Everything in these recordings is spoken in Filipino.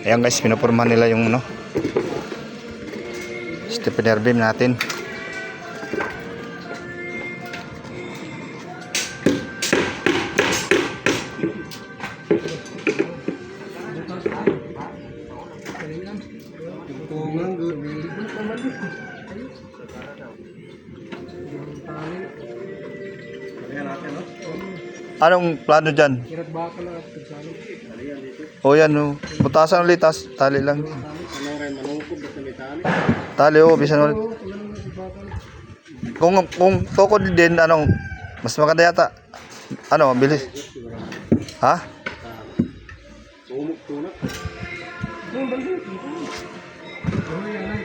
Ayan guys, pinupurma nila yung ano. Stepper beam natin. Tungan good. Anong plano dyan? Kirat baka lang at pagsalo. O yan o. Butasan ulit, tas tali lang. Ano rin tali. O, bisan ulit. Kung, kung tukod din, ano, mas maganda yata. Ano, bilis. Ha? Umok tunak. Ang balik. Oh, yan ay.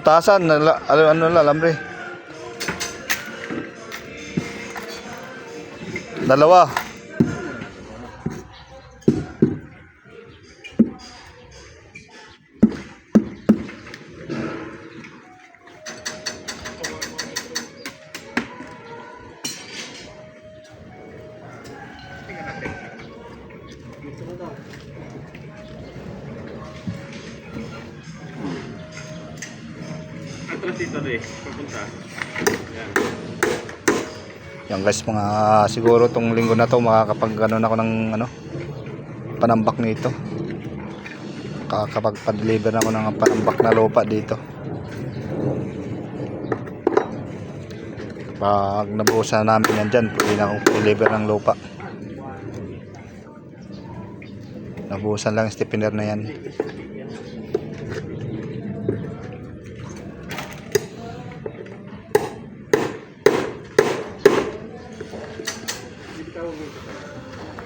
Butasan, nala, ano, ano na, lambre. Dalawa. Atras dito eh. Papunta. Yan. Yan guys, mga siguro tong linggo na to makakapag ako ng ano panambak nito. Kakapag pa-deliver na ako ng panambak na lupa dito. Pag nabuhusan namin yan dyan, pwede na akong deliver ng lupa. Nabuhusan lang yung stipender na yan. 下を向いてく。